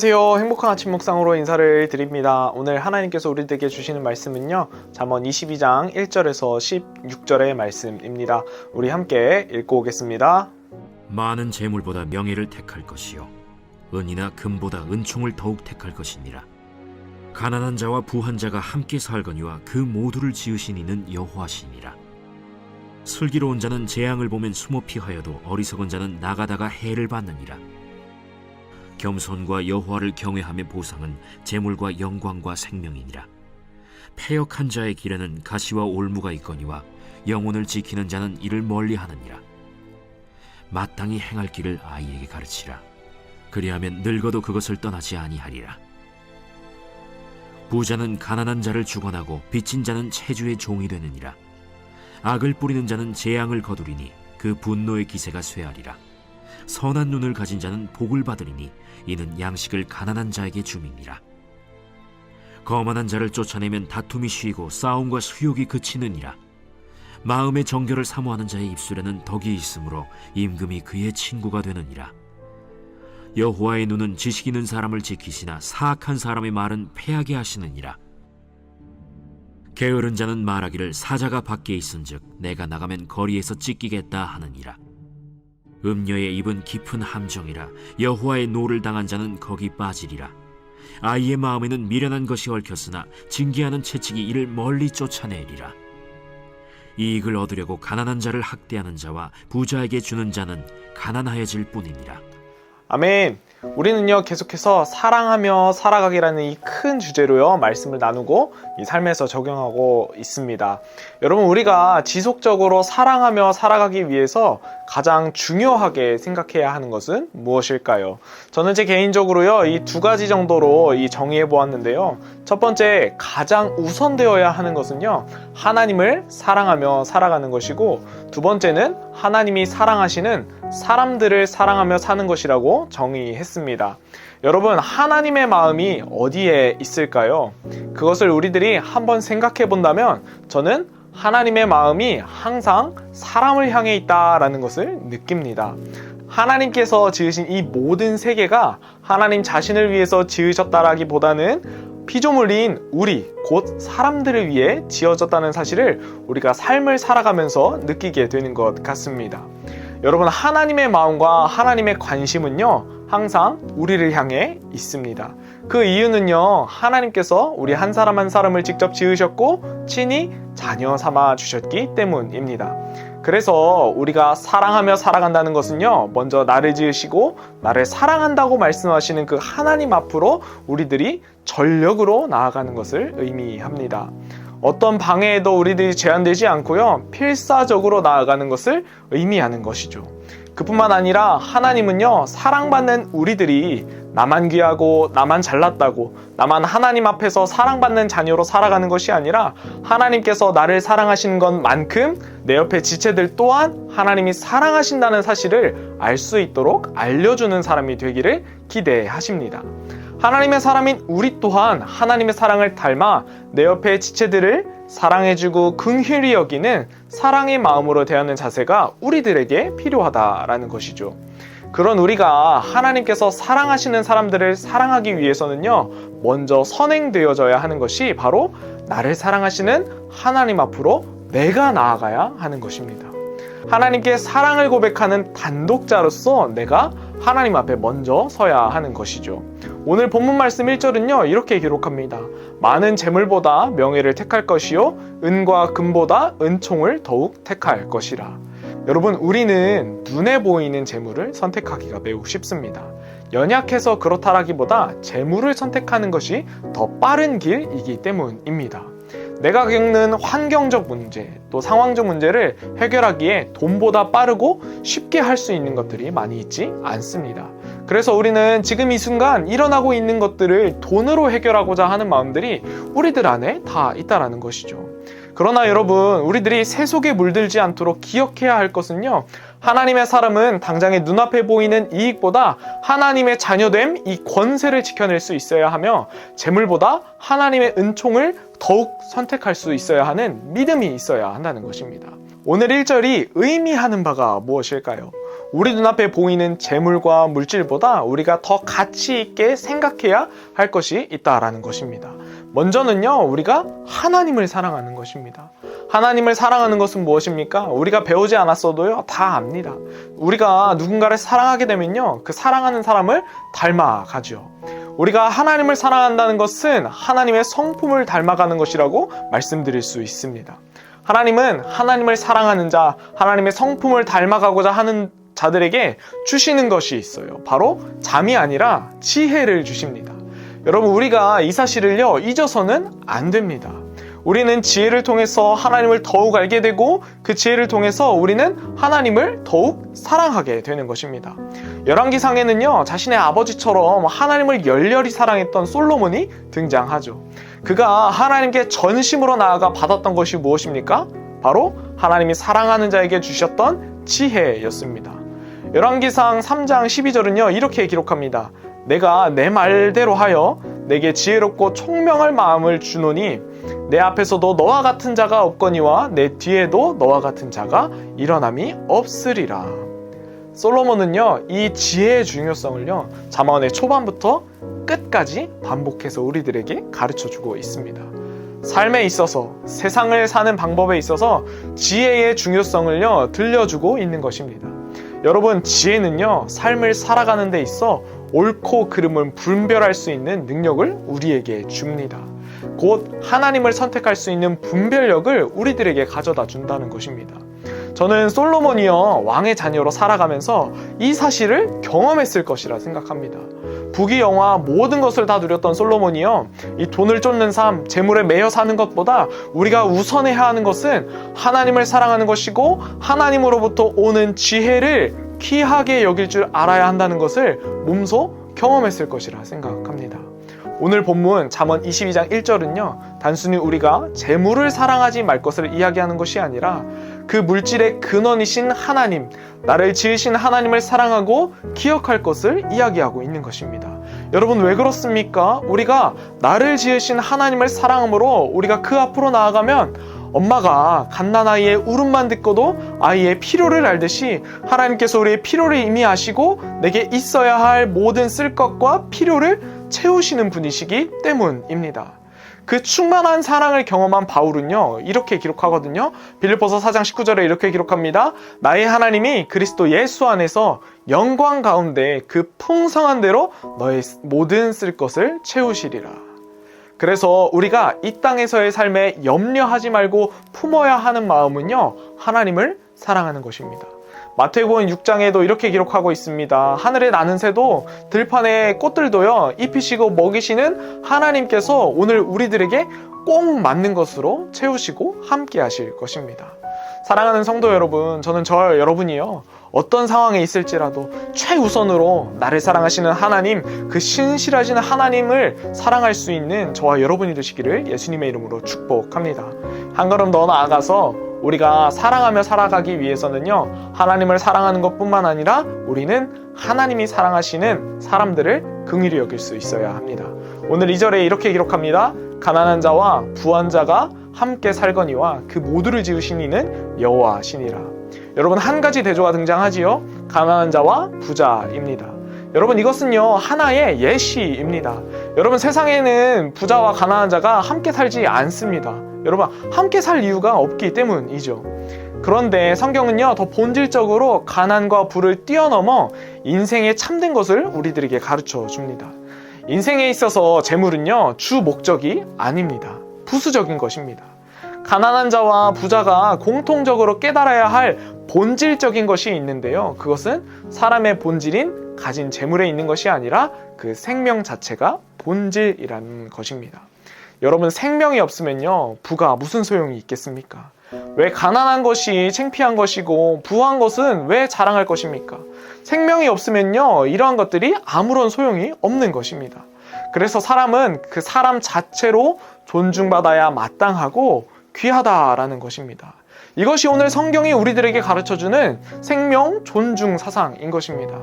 안녕하세요. 행복한 아침 묵상으로 인사를 드립니다. 오늘 하나님께서 우리들에게 주시는 말씀은요. 잠언 22장 1절에서 16절의 말씀입니다. 우리 함께 읽고 오겠습니다. 많은 재물보다 명예를 택할 것이요 은이나 금보다 은총을 더욱 택할 것이니라 가난한 자와 부한 자가 함께 살거니와 그 모두를 지으신 이는 여호와시니라 슬기로운 자는 재앙을 보면 숨어 피하여도 어리석은 자는 나가다가 해를 받느니라 겸손과 여호와를 경외함의 보상은 재물과 영광과 생명이니라 패역한 자의 길에는 가시와 올무가 있거니와 영혼을 지키는 자는 이를 멀리하느니라 마땅히 행할 길을 아이에게 가르치라. 그리하면 늙어도 그것을 떠나지 아니하리라. 부자는 가난한 자를 주관하고 빚진 자는 체주의 종이 되느니라. 악을 뿌리는 자는 재앙을 거두리니 그 분노의 기세가 쇠하리라. 선한 눈을 가진 자는 복을 받으리니 이는 양식을 가난한 자에게 줌이니라. 거만한 자를 쫓아내면 다툼이 쉬고 싸움과 수욕이 그치느니라. 마음의 정결을 사모하는 자의 입술에는 덕이 있으므로 임금이 그의 친구가 되느니라. 여호와의 눈은 지식 있는 사람을 지키시나 사악한 사람의 말은 패하게 하시느니라. 게으른 자는 말하기를 사자가 밖에 있은즉 내가 나가면 거리에서 찢기겠다 하느니라. 음녀의 입은 깊은 함정이라 여호와의 노를 당한 자는 거기 빠지리라. 아이의 마음에는 미련한 것이 얽혔으나 징계하는 채찍이 이를 멀리 쫓아내리라. 이익을 얻으려고 가난한 자를 학대하는 자와 부자에게 주는 자는 가난하여질 뿐이니라. 아멘. 우리는요, 계속해서 사랑하며 살아가기라는 이 큰 주제로요, 말씀을 나누고 이 삶에서 적용하고 있습니다. 여러분, 우리가 지속적으로 사랑하며 살아가기 위해서 가장 중요하게 생각해야 하는 것은 무엇일까요? 저는 제 개인적으로요, 이 두 가지 정도로 이 정의해 보았는데요. 첫 번째, 가장 우선되어야 하는 것은요, 하나님을 사랑하며 살아가는 것이고, 두 번째는 하나님이 사랑하시는 사람들을 사랑하며 사는 것이라고 정의했습니다. 여러분, 하나님의 마음이 어디에 있을까요? 그것을 우리들이 한번 생각해 본다면 저는 하나님의 마음이 항상 사람을 향해 있다라는 것을 느낍니다. 하나님께서 지으신 이 모든 세계가 하나님 자신을 위해서 지으셨다라기보다는 피조물인 우리, 곧 사람들을 위해 지어졌다는 사실을 우리가 삶을 살아가면서 느끼게 되는 것 같습니다. 여러분, 하나님의 마음과 하나님의 관심은요, 항상 우리를 향해 있습니다. 그 이유는요, 하나님께서 우리 한 사람 한 사람을 직접 지으셨고, 친히 자녀 삼아 주셨기 때문입니다. 그래서 우리가 사랑하며 살아간다는 것은요, 먼저 나를 지으시고, 나를 사랑한다고 말씀하시는 그 하나님 앞으로 우리들이 전력으로 나아가는 것을 의미합니다. 어떤 방해에도 우리들이 제한되지 않고요, 필사적으로 나아가는 것을 의미하는 것이죠. 그뿐만 아니라 하나님은요, 사랑받는 우리들이 나만 귀하고 나만 잘났다고 나만 하나님 앞에서 사랑받는 자녀로 살아가는 것이 아니라 하나님께서 나를 사랑하시는 것만큼 내 옆에 지체들 또한 하나님이 사랑하신다는 사실을 알 수 있도록 알려주는 사람이 되기를 기대하십니다. 하나님의 사람인 우리 또한 하나님의 사랑을 닮아 내 옆에 지체들을 사랑해주고 긍휼히 여기는 사랑의 마음으로 대하는 자세가 우리들에게 필요하다라는 것이죠. 그런 우리가 하나님께서 사랑하시는 사람들을 사랑하기 위해서는요, 먼저 선행되어져야 하는 것이 바로 나를 사랑하시는 하나님 앞으로 내가 나아가야 하는 것입니다. 하나님께 사랑을 고백하는 단독자로서 내가 하나님 앞에 먼저 서야 하는 것이죠. 오늘 본문 말씀 1절은요, 이렇게 기록합니다. 많은 재물보다 명예를 택할 것이요, 은과 금보다 은총을 더욱 택할 것이라. 여러분, 우리는 눈에 보이는 재물을 선택하기가 매우 쉽습니다. 연약해서 그렇다라기보다 재물을 선택하는 것이 더 빠른 길이기 때문입니다. 내가 겪는 환경적 문제, 또 상황적 문제를 해결하기에 돈보다 빠르고 쉽게 할 수 있는 것들이 많이 있지 않습니다. 그래서 우리는 지금 이 순간 일어나고 있는 것들을 돈으로 해결하고자 하는 마음들이 우리들 안에 다 있다라는 것이죠. 그러나 여러분, 우리들이 세속에 물들지 않도록 기억해야 할 것은요. 하나님의 사람은 당장의 눈앞에 보이는 이익보다 하나님의 자녀됨, 이 권세를 지켜낼 수 있어야 하며 재물보다 하나님의 은총을 더욱 선택할 수 있어야 하는 믿음이 있어야 한다는 것입니다. 오늘 1절이 의미하는 바가 무엇일까요? 우리 눈앞에 보이는 재물과 물질보다 우리가 더 가치 있게 생각해야 할 것이 있다라는 것입니다. 먼저는요, 우리가 하나님을 사랑하는 것입니다. 하나님을 사랑하는 것은 무엇입니까? 우리가 배우지 않았어도요, 다 압니다. 우리가 누군가를 사랑하게 되면요, 그 사랑하는 사람을 닮아가죠. 우리가 하나님을 사랑한다는 것은 하나님의 성품을 닮아가는 것이라고 말씀드릴 수 있습니다. 하나님은 하나님을 사랑하는 자, 하나님의 성품을 닮아가고자 하는 자들에게 주시는 것이 있어요. 바로 잠이 아니라 지혜를 주십니다. 여러분, 우리가 이 사실을요, 잊어서는 안 됩니다. 우리는 지혜를 통해서 하나님을 더욱 알게 되고 그 지혜를 통해서 우리는 하나님을 더욱 사랑하게 되는 것입니다. 열왕기상에는요, 자신의 아버지처럼 하나님을 열렬히 사랑했던 솔로몬이 등장하죠. 그가 하나님께 전심으로 나아가 받았던 것이 무엇입니까? 바로 하나님이 사랑하는 자에게 주셨던 지혜였습니다. 열왕기상 3장 12절은요, 이렇게 기록합니다. 내가 내 말대로 하여 내게 지혜롭고 총명할 마음을 주노니 내 앞에서도 너와 같은 자가 없거니와 내 뒤에도 너와 같은 자가 일어남이 없으리라. 솔로몬은요, 이 지혜의 중요성을요, 자만의 초반부터 끝까지 반복해서 우리들에게 가르쳐 주고 있습니다. 삶에 있어서 세상을 사는 방법에 있어서 지혜의 중요성을요, 들려주고 있는 것입니다. 여러분, 지혜는요, 삶을 살아가는 데 있어 옳고 그름을 분별할 수 있는 능력을 우리에게 줍니다. 곧 하나님을 선택할 수 있는 분별력을 우리들에게 가져다 준다는 것입니다. 저는 솔로몬이요 왕의 자녀로 살아가면서 이 사실을 경험했을 것이라 생각합니다. 부귀 영화 모든 것을 다 누렸던 솔로몬이요 이 돈을 쫓는 삶, 재물에 매여 사는 것보다 우리가 우선해야 하는 것은 하나님을 사랑하는 것이고 하나님으로부터 오는 지혜를 귀하게 여길 줄 알아야 한다는 것을 몸소 경험했을 것이라 생각합니다. 오늘 본문 잠언 22장 1절은요. 단순히 우리가 재물을 사랑하지 말 것을 이야기하는 것이 아니라 그 물질의 근원이신 하나님, 나를 지으신 하나님을 사랑하고 기억할 것을 이야기하고 있는 것입니다. 여러분 왜 그렇습니까? 우리가 나를 지으신 하나님을 사랑함으로 우리가 그 앞으로 나아가면 엄마가 갓난아이의 울음만 듣고도 아이의 필요를 알듯이 하나님께서 우리의 필요를 이미 아시고 내게 있어야 할 모든 쓸 것과 필요를 채우시는 분이시기 때문입니다. 그 충만한 사랑을 경험한 바울은요, 이렇게 기록하거든요. 빌립보서 4장 19절에 이렇게 기록합니다. 나의 하나님이 그리스도 예수 안에서 영광 가운데 그 풍성한 대로 너의 모든 쓸 것을 채우시리라. 그래서 우리가 이 땅에서의 삶에 염려하지 말고 품어야 하는 마음은요, 하나님을 사랑하는 것입니다. 마태복음 6장에도 이렇게 기록하고 있습니다. 하늘에 나는 새도 들판의 꽃들도요, 입히시고 먹이시는 하나님께서 오늘 우리들에게 꼭 맞는 것으로 채우시고 함께 하실 것입니다. 사랑하는 성도 여러분, 저는 저 여러분이요. 어떤 상황에 있을지라도 최우선으로 나를 사랑하시는 하나님, 그 신실하신 하나님을 사랑할 수 있는 저와 여러분이 되시기를 예수님의 이름으로 축복합니다. 한 걸음 더 나아가서 우리가 사랑하며 살아가기 위해서는요, 하나님을 사랑하는 것 뿐만 아니라 우리는 하나님이 사랑하시는 사람들을 긍휼히 여길 수 있어야 합니다. 오늘 이절에 이렇게 기록합니다. 가난한 자와 부한 자가 함께 살거니와 그 모두를 지으신 이는 여호와시니라. 여러분 한 가지 대조가 등장하지요. 가난한 자와 부자입니다. 여러분 이것은요 하나의 예시입니다. 여러분 세상에는 부자와 가난한 자가 함께 살지 않습니다. 여러분 함께 살 이유가 없기 때문이죠. 그런데 성경은요 더 본질적으로 가난과 부를 뛰어넘어 인생의 참된 것을 우리들에게 가르쳐 줍니다. 인생에 있어서 재물은요 주 목적이 아닙니다. 부수적인 것입니다. 가난한 자와 부자가 공통적으로 깨달아야 할 본질적인 것이 있는데요. 그것은 사람의 본질인 가진 재물에 있는 것이 아니라 그 생명 자체가 본질이라는 것입니다. 여러분 생명이 없으면요 부가 무슨 소용이 있겠습니까? 왜 가난한 것이 창피한 것이고 부한 것은 왜 자랑할 것입니까? 생명이 없으면요 이러한 것들이 아무런 소용이 없는 것입니다. 그래서 사람은 그 사람 자체로 존중받아야 마땅하고 귀하다라는 것입니다. 이것이 오늘 성경이 우리들에게 가르쳐주는 생명 존중 사상인 것입니다.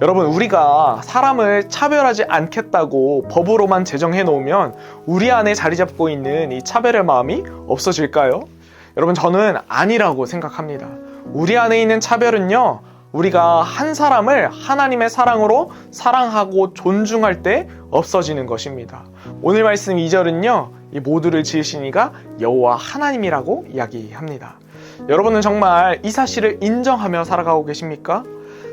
여러분, 우리가 사람을 차별하지 않겠다고 법으로만 제정해 놓으면 우리 안에 자리 잡고 있는 이 차별의 마음이 없어질까요? 여러분, 저는 아니라고 생각합니다. 우리 안에 있는 차별은요, 우리가 한 사람을 하나님의 사랑으로 사랑하고 존중할 때 없어지는 것입니다. 오늘 말씀 2절은요. 이 모두를 지으신 이가 여호와 하나님이라고 이야기합니다. 여러분은 정말 이 사실을 인정하며 살아가고 계십니까?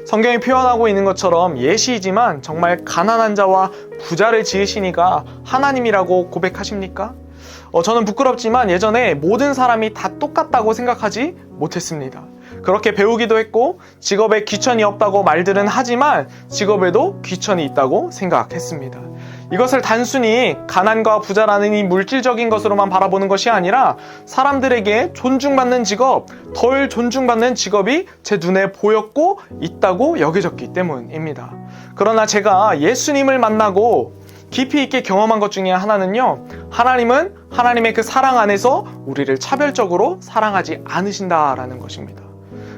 성경이 표현하고 있는 것처럼 예시이지만 정말 가난한 자와 부자를 지으신 이가 하나님이라고 고백하십니까? 어, 저는 부끄럽지만 예전에 모든 사람이 다 똑같다고 생각하지 못했습니다. 그렇게 배우기도 했고 직업에 귀천이 없다고 말들은 하지만 직업에도 귀천이 있다고 생각했습니다. 이것을 단순히 가난과 부자라는 이 물질적인 것으로만 바라보는 것이 아니라 사람들에게 존중받는 직업, 덜 존중받는 직업이 제 눈에 보였고 있다고 여겨졌기 때문입니다. 그러나 제가 예수님을 만나고 깊이 있게 경험한 것 중에 하나는요, 하나님은 하나님의 그 사랑 안에서 우리를 차별적으로 사랑하지 않으신다라는 것입니다.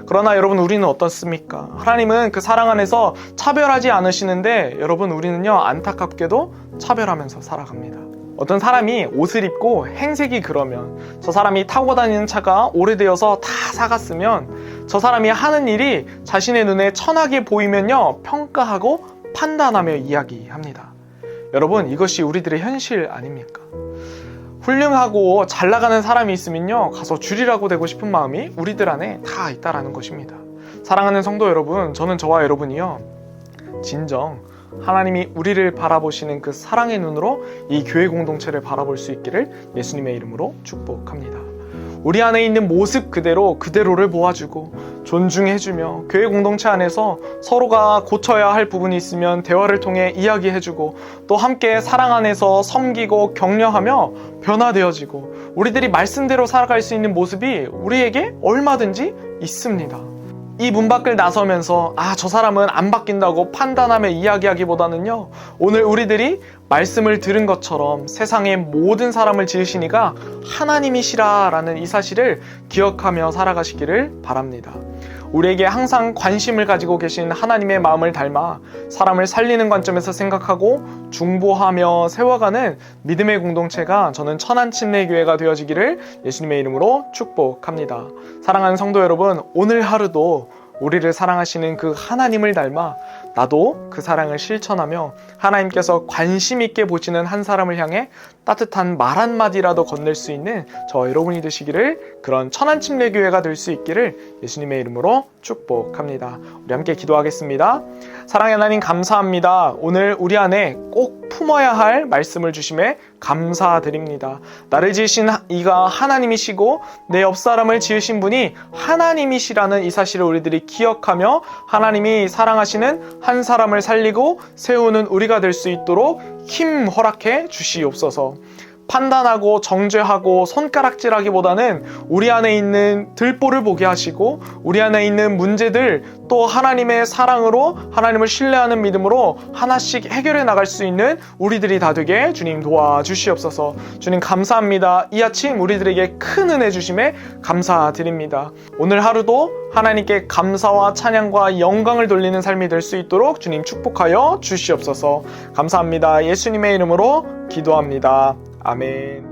그러나 여러분 우리는 어떻습니까? 하나님은 그 사랑 안에서 차별하지 않으시는데 여러분 우리는요 안타깝게도 차별하면서 살아갑니다. 어떤 사람이 옷을 입고 행색이 그러면 저 사람이 타고 다니는 차가 오래되어서 다 사갔으면 저 사람이 하는 일이 자신의 눈에 천하게 보이면요 평가하고 판단하며 이야기합니다. 여러분 이것이 우리들의 현실 아닙니까? 훌륭하고 잘 나가는 사람이 있으면요 가서 줄이라고 되고 싶은 마음이 우리들 안에 다 있다라는 것입니다. 사랑하는 성도 여러분, 저는 저와 여러분이요 진정 하나님이 우리를 바라보시는 그 사랑의 눈으로 이 교회 공동체를 바라볼 수 있기를 예수님의 이름으로 축복합니다. 우리 안에 있는 모습 그대로 그대로를 보아주고 존중해주며 교회 공동체 안에서 서로가 고쳐야 할 부분이 있으면 대화를 통해 이야기해주고 또 함께 사랑 안에서 섬기고 격려하며 변화되어지고 우리들이 말씀대로 살아갈 수 있는 모습이 우리에게 얼마든지 있습니다. 이 문 밖을 나서면서 아, 저 사람은 안 바뀐다고 판단하며 이야기하기보다는요. 오늘 우리들이 말씀을 들은 것처럼 세상의 모든 사람을 지으시니가 하나님이시라라는 이 사실을 기억하며 살아가시기를 바랍니다. 우리에게 항상 관심을 가지고 계신 하나님의 마음을 닮아 사람을 살리는 관점에서 생각하고 중보하며 세워가는 믿음의 공동체가 저는 천안 침례교회가 되어지기를 예수님의 이름으로 축복합니다. 사랑하는 성도 여러분, 오늘 하루도 우리를 사랑하시는 그 하나님을 닮아 나도 그 사랑을 실천하며 하나님께서 관심 있게 보시는 한 사람을 향해 따뜻한 말 한마디라도 건넬 수 있는 저 여러분이 되시기를 그런 천안 침례교회가 될 수 있기를 예수님의 이름으로 축복합니다. 우리 함께 기도하겠습니다. 사랑의 하나님 감사합니다. 오늘 우리 안에 꼭 품어야 할 말씀을 주심에 감사드립니다. 나를 지으신 이가 하나님이시고 내 옆 사람을 지으신 분이 하나님이시라는 이 사실을 우리들이 기억하며 하나님이 사랑하시는 한 사람을 살리고 세우는 우리가 될 수 있도록 힘 허락해 주시옵소서. 판단하고 정죄하고 손가락질하기보다는 우리 안에 있는 들보를 보게 하시고 우리 안에 있는 문제들 또 하나님의 사랑으로 하나님을 신뢰하는 믿음으로 하나씩 해결해 나갈 수 있는 우리들이 다 되게 주님 도와주시옵소서. 주님 감사합니다. 이 아침 우리들에게 큰 은혜 주심에 감사드립니다. 오늘 하루도 하나님께 감사와 찬양과 영광을 돌리는 삶이 될 수 있도록 주님 축복하여 주시옵소서. 감사합니다. 예수님의 이름으로 기도합니다. 아멘.